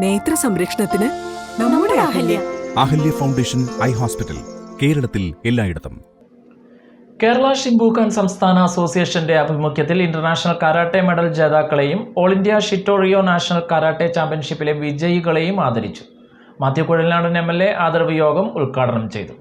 നേത്ര സംരക്ഷണത്തിന് നമ്മുടെ Ahalya. Ahalya. Foundation eye hospital കേരളത്തിൽ എല്ലായിടത്തും. കേരള ഷിംബൂക്കൻ സംസ്ഥാന അസോസിയേഷന്റെ ആഭിമുഖ്യത്തിൽ international karate medal ജേതാക്കളെയും all India Shitoryu national karate ചാമ്പ്യൻഷിപ്പിലെ വിജയികളെയും ആദരിച്ചു. Mathew Kuzhalnadan M L A ആദരവ് യോഗം ഉദ്ഘാടനം ചെയ്തു.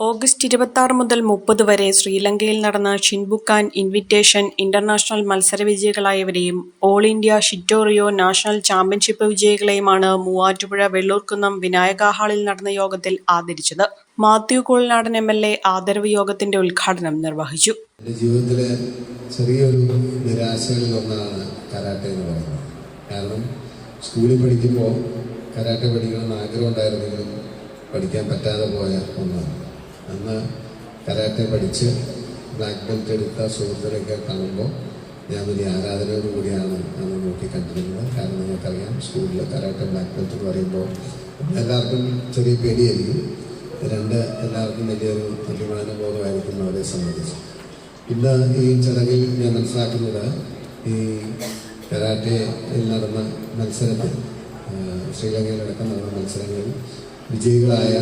ഓഗസ്റ്റ് ഇരുപത്തി മുതൽ മുപ്പത് വരെ ശ്രീലങ്കയിൽ നടന്ന ഷിൻബുക്കാൻ ഇൻവിറ്റേഷൻ ഇന്റർനാഷണൽ മത്സര വിജയികളായവരെയും all India Shitoryu national championship വിജയികളെയുമാണ് Muvattupuzha Vellurkunnam Vinayaka ഹാളിൽ നടന്ന യോഗത്തിൽ ആദരിച്ചത്. Mathew Kuzhalnadan M L A ആദരവ് യോഗത്തിന്റെ ഉദ്ഘാടനം നിർവഹിച്ചു. ജീവിതത്തിലെ ചെറിയൊരു നിരാശകളിൽ ഒന്നാണ് കരാട്ടെ എന്ന് പറയുന്നത്. കാരണം സ്കൂളിൽ പഠിക്കുമ്പോൾ കരാട്ടെ പഠിക്കണമെന്ന് ആഗ്രഹം ഉണ്ടായിരുന്നെങ്കിലും പഠിക്കാൻ പറ്റാതെ പോയ ഒന്നാണ്. അന്ന് കരാട്ടെ പഠിച്ച് ബ്ലാക്ക് ബെൽറ്റ് എടുത്ത സുഹൃത്തുക്കളൊക്കെ കാണുമ്പോൾ ഞാൻ വലിയ ആരാധനയോടുകൂടിയാണ് അന്ന് നോക്കി കണ്ടിരുന്നത്. കാരണം നിങ്ങൾക്കറിയാം സ്കൂളിൽ കരാട്ടെ ബ്ലാക്ക് ബെൽറ്റ് എന്ന് പറയുമ്പോൾ എല്ലാവർക്കും ചെറിയ പേടിയായിരിക്കും. രണ്ട് എല്ലാവർക്കും വലിയൊരു അഭിമാന ബോധമായിരിക്കും അവരെ സംബന്ധിച്ച്. ഇന്ന് ഈ ചടങ്ങിൽ ഞാൻ മനസ്സിലാക്കുന്നത് ഈ കരാട്ടയിൽ നടന്ന മത്സരത്തിൽ ശ്രീലങ്കയിലടക്കം നടന്ന മത്സരങ്ങളിൽ വിജയികളായ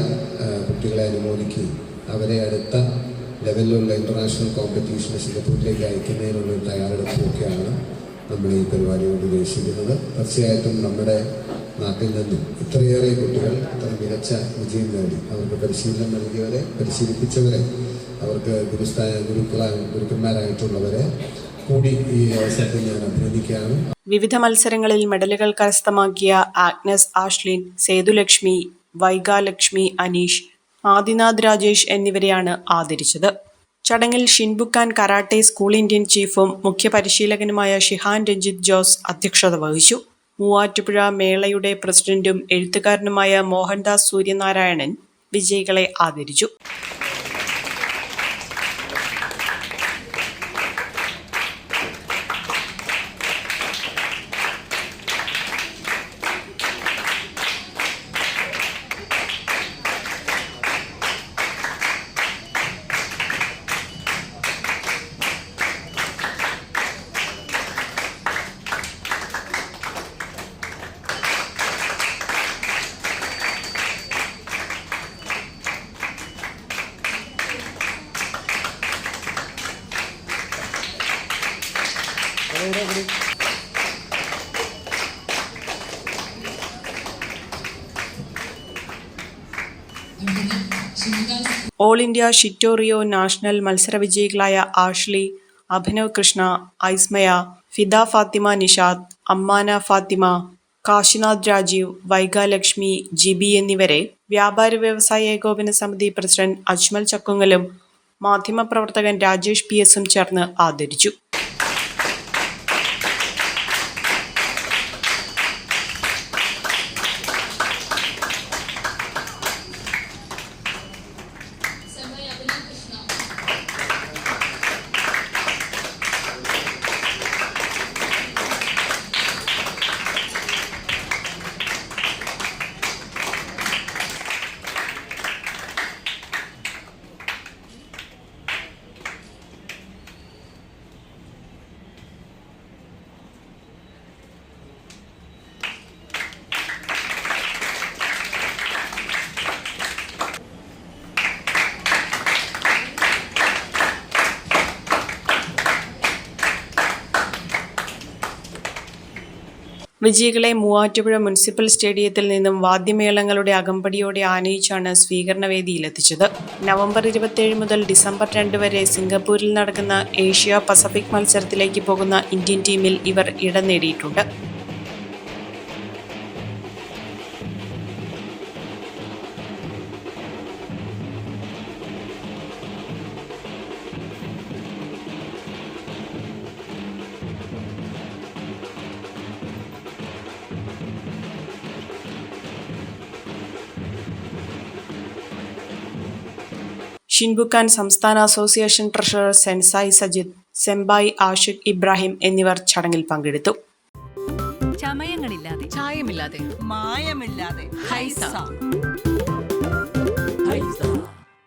കുട്ടികളെ അനുമോദിക്കുകയും അവരെ അടുത്ത ലെവലിലുള്ള ഇന്റർനാഷണൽ കോമ്പറ്റീഷന് സിംഗപ്പൂരിലേക്ക് അയക്കുന്നതിനുള്ള ഒരു തയ്യാറെടുപ്പൊക്കെയാണ് നമ്മൾ ഈ പരിപാടിയോട് ഉദ്ദേശിക്കുന്നത്. തീർച്ചയായിട്ടും നമ്മുടെ നാട്ടിൽ നിന്നും ഇത്രയേറെ കുട്ടികൾ ഇത്ര മികച്ച വിജയം നേടി. അവർക്ക് പരിശീലനം നൽകിയവരെ പരിശീലിപ്പിച്ചവരെ അവർക്ക് ഗുരുസ്ഥാന ഗുരുക്കളായ ഗുരുക്കന്മാരായിട്ടുള്ളവരെ കൂടി ഈ അവസരത്തിൽ ഞാൻ അഭിനന്ദിക്കുകയാണ്. വിവിധ മത്സരങ്ങളിൽ മെഡലുകൾ കരസ്ഥമാക്കിയ ആഗ്നസ് ആഷ്ലിൻ സേതുലക്ഷ്മി വൈഗാലക്ഷ്മി അനീഷ് ആദിനാഥ് രാജേഷ് എന്നിവരെയാണ് ആദരിച്ചത്. ചടങ്ങിൽ ഷിൻബുക്കാൻ കരാട്ടെ സ്കൂൾ ഇന്ത്യൻ ചീഫും മുഖ്യ പരിശീലകനുമായ ഷിഹാൻ രഞ്ജിത്ത് ജോസ് അധ്യക്ഷത വഹിച്ചു. മൂവാറ്റുപുഴ മേളയുടെ പ്രസിഡന്റും എഴുത്തുകാരനുമായ മോഹൻദാസ് സൂര്യനാരായണൻ വിജയികളെ ആദരിച്ചു. ഓൾ ഇന്ത്യ ഷിറ്റോറിയോ നാഷണൽ മത്സര വിജയികളായ ആഷ്ലി അഭിനവ് കൃഷ്ണ ഐസ്മയ ഫിദ ഫാത്തിമ നിഷാദ് അമ്മാന ഫാത്തിമ കാശിനാഥ് രാജീവ് വൈഗാലക്ഷ്മി ജിബി എന്നിവരെ വ്യാപാര വ്യവസായ ഏകോപന സമിതി പ്രസിഡന്റ് അജ്മൽ ചക്കുങ്ങലും മാധ്യമപ്രവർത്തകൻ രാജേഷ് പി എസും ചേർന്ന് ആദരിച്ചു. വിജയികളെ മൂവാറ്റുപുഴ മുനിസിപ്പൽ സ്റ്റേഡിയത്തിൽ നിന്നും വാദ്യമേളങ്ങളുടെ അകമ്പടിയോടെ ആനയിച്ചാണ് സ്വീകരണ വേദിയിലെത്തിച്ചത് നവംബർ ഇരുപത്തിയേഴ് മുതൽ ഡിസംബർ രണ്ട് വരെ സിംഗപ്പൂരിൽ നടക്കുന്ന ഏഷ്യ പസഫിക് മത്സരത്തിലേക്ക് പോകുന്ന ഇന്ത്യൻ ടീമിൽ ഇവർ ഇടം നേടിയിട്ടുണ്ട്. ഷിൻബുക്കാൻ സംസ്ഥാന association treasurer sensei Sajid senpai Ashiq Ibrahim എന്നിവർ ചടങ്ങിൽ പങ്കെടുത്തു. ചമയങ്ങളില്ലാതെ. ചായമില്ലാതെ. മായമില്ലാതെ. ഹൈസ. ഹൈസ.